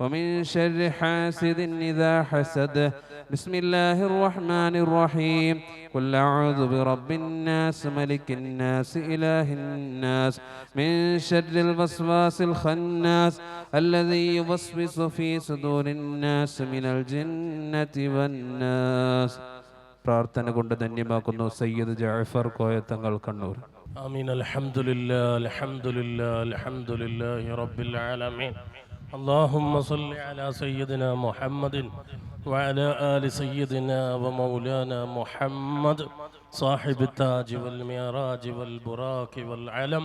ومن شر حاسد إذا حسد بسم الله الرحمن الرحيم قل أعوذ برب الناس ملك الناس إله الناس من شر الوسواس الخناس الذي يوسوس في صدور الناس من الجنة والناس പ്രാർത്ഥന കൊണ്ട് ധന്യമാക്കുന്നു സയ്യിദ് ജാഫർ കോയ തങ്ങൾ കണ്ണൂർ آمين الحمد لله الحمد لله الحمد لله رب العالمين اللهم صل على سيدنا محمد وعلى آل سيدنا ومولانا محمد صاحب التاج والمعراج والبراك والعلم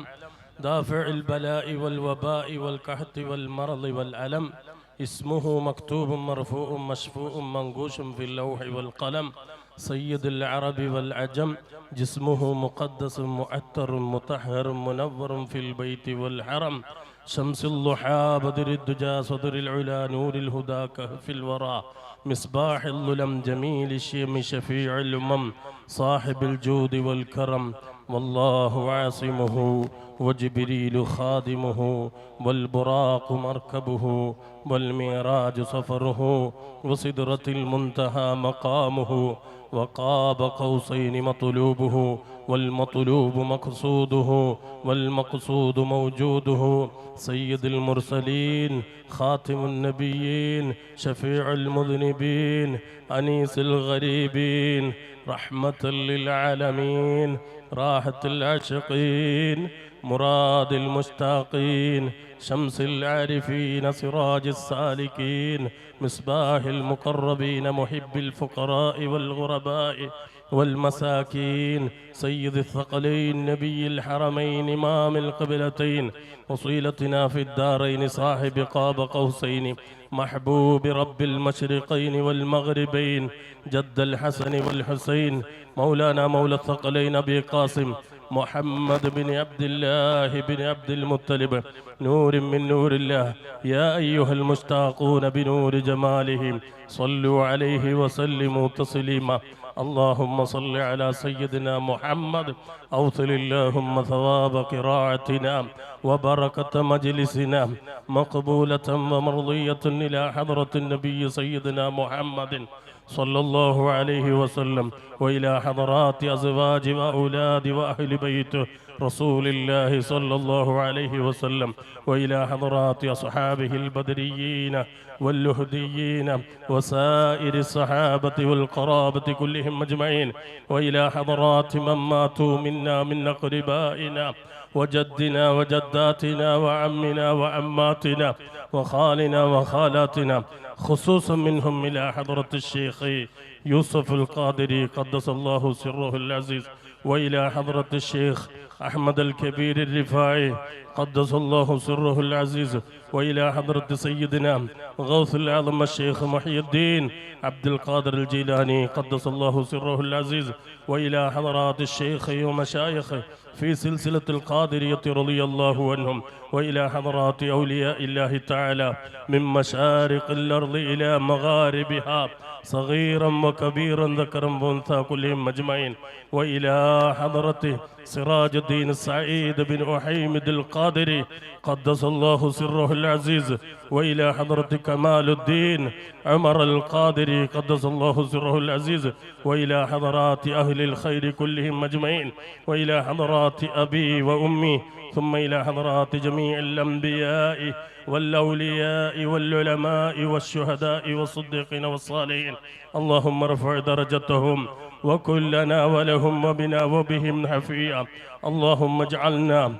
دافع البلاء والوباء والقحط والمرض والألم. اسمه مكتوب مرفوع مشفوع منقوش في اللوح والقلم. سيد العرب والعجم جسمه مقدس معتر مطهر منور في البيت والحرم. شمس الضحى بدر الدجى صدر العلا نور الهدى كهف الورى. مصباح الظلم جميل الشيم شفيع الأمم. صاحب الجود والكرم. والله عاصمه وجبريل خادمه والبراق مركبه والميراج سفره وسدرة المنتهى مقامه وقاب قوسين مطلوبه والمطلوب مقصوده والمقصود موجوده سيد المرسلين خاتم النبيين شفيع المذنبين أنيس الغريبين رحمة للعالمين راحة العاشقين مراد المشتاقين شمس العارفين سراج السالكين مصباح المقربين محب الفقراء والغرباء. والمساكين سيد الثقلين نبي الحرمين إمام القبلتين وصيلتنا في الدارين صاحب قاب قوسين محبوب رب المشرقين والمغربين جد الحسن والحسين مولانا مولى الثقلين أبي قاسم محمد بن عبد الله بن عبد المطلب نور من نور الله يا أيها المشتاقون بنور جمالهم صلوا عليه وسلموا تسليما. اللهم صل على سيدنا محمد. أوصل اللهم ثواب قراءتنا وبركة مجلسنا. مقبولة ومرضية إلى حضرة النبي سيدنا محمد. صلى الله عليه وسلم. وإلى حضرات أزواج وأولاد وأهل بيته رسول الله صلى الله عليه وسلم. وإلى حضرات أصحابه البدريين واللهديين وسائر الصحابة والقرابة كلهم أجمعين. وإلى حضرات من ماتوا منا من أقربائنا وجدنا وجداتنا وعمنا وعماتنا وخالنا وخالاتنا خصوصا منهم إلى حضرة الشيخ يوسف القادري قدس الله سره العزيز وإلى حضرة الشيخ أحمد الكبير الرفاعي قدس الله سره العزيز وإلى حضرة سيدنا غوث الأعظم الشيخ محي الدين عبد القادر الجيلاني قدس الله سره العزيز وإلى حضرات الشيخ ومشايخه في سلسلة القادرية رضي الله عنهم وإلى حضرات أولياء الله تعالى من مشارق الأرض إلى مغاربها صغيرا وكبيرا ذكرا وأنثى كلهم أجمعين وإلى حضرة سراج الدين السعيد بن أحيمد القادري قدس الله سره العزيز وإلى حضرة كمال الدين. عمر القادري قدس الله سره العزيز وإلى حضرات أهل الخير كلهم أجمعين. وإلى حضرات أبي وأمي ثم إلى حضرات جميع الأنبياء والأولياء والعلماء والشهداء والصديقين والصالحين. اللهم ارفع درجتهم وكلنا ولهم وبنا وبهم حفيا اللهم اجعلنا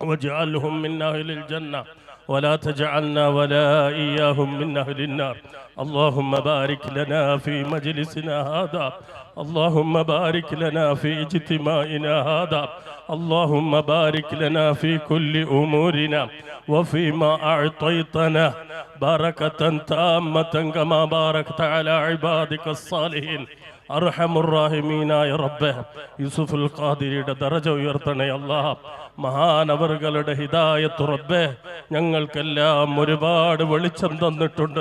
واجعلهم من أهل الجنة. ولا تجعلنا ولا إياهم من أهل النار. اللهم بارك لنا في مجلسنا هذا. اللهم بارك لنا في اجتماعنا هذا. اللهم بارك لنا في كل أمورنا. وفيما أعطيتنا بركه تامة كما باركت على عبادك الصالحين. അർഹമുറാഹിമീനായ റബ്ബെ യൂസുഫുൽ ഖാദിരിയുടെ ദറജ ഉയർത്തണേ അല്ലാ. മഹാനവറുകളുടെ ഹിദായത്ത് റബ്ബെ ഞങ്ങൾക്കെല്ലാം ഒരുപാട് വെളിച്ചം തന്നിട്ടുണ്ട്.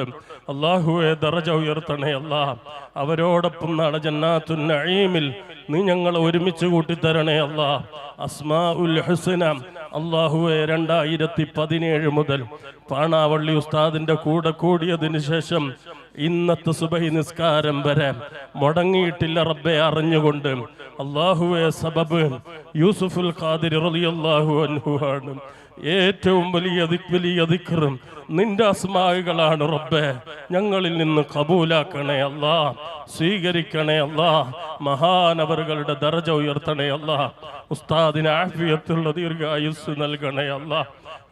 അള്ളാഹുവെ ദറജ ഉയർത്തണേ അല്ലാ. അവരോടൊപ്പം നാളെ ജന്നാത്തു നീ ഞങ്ങളെ ഒരുമിച്ച് കൂട്ടിത്തരണേ അല്ലാ. അസ്മാ ഉൽ ഹുസന അള്ളാഹുവെ രണ്ടായിരത്തി പതിനേഴ് മുതൽ പാണാവള്ളി ഉസ്താദിന്റെ കൂടെ കൂടിയതിനു ശേഷം ഇന്നത്തെ സുബഹി നിസ്കാരം വരെ മുടങ്ങിയിട്ടില്ല റബ്ബെ അറിഞ്ഞുകൊണ്ട്. അള്ളാഹുവെ സബബ് യൂസുഫുൽ ഖാദിർ റളിയല്ലാഹു അൻഹു ആണ്. ഏറ്റവും വലിയ വലിയ ദിക്റും നിന്റെ അസ്മാകളാണ് റബ്ബെ. ഞങ്ങളിൽ നിന്ന് കബൂലാക്കണേ അല്ല സ്വീകരിക്കണേ അല്ല മഹാനവറുകളുടെ ദർജ ഉയർത്തണേ അല്ല. ഉസ്താദിന് ആഫിയത്തുള്ള ദീർഘായുസ് ആയുസ് നൽകണേ അല്ല.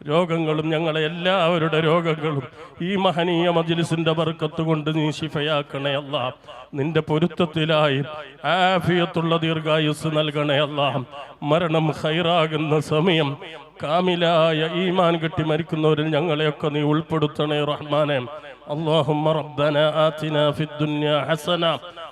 രോഗങ്ങളും ഞങ്ങളെ എല്ലാവരുടെ രോഗങ്ങളും ഈ മഹനീയ മജിലിസിന്റെ വർക്കത്ത് കൊണ്ട് നീ ശിഫയാക്കണേ അല്ല. നിന്റെ പൊരുത്തത്തിലായി ആഫിയത്തുള്ള ദീർഘായുസ് നൽകണേ അല്ല. മരണം ഹൈറാകുന്ന സമയം കാമിലായ ഈമാൻ കെട്ടി മരിക്കുന്നവരിൽ ഞങ്ങളെയൊക്കെ നീ ഉൾപ്പെടുത്തണേ റഹ്മാനെ. അള്ളാഹുമ്മ റബ്ബന ആതിന ഫിദ്ദുന്യ ഹസന.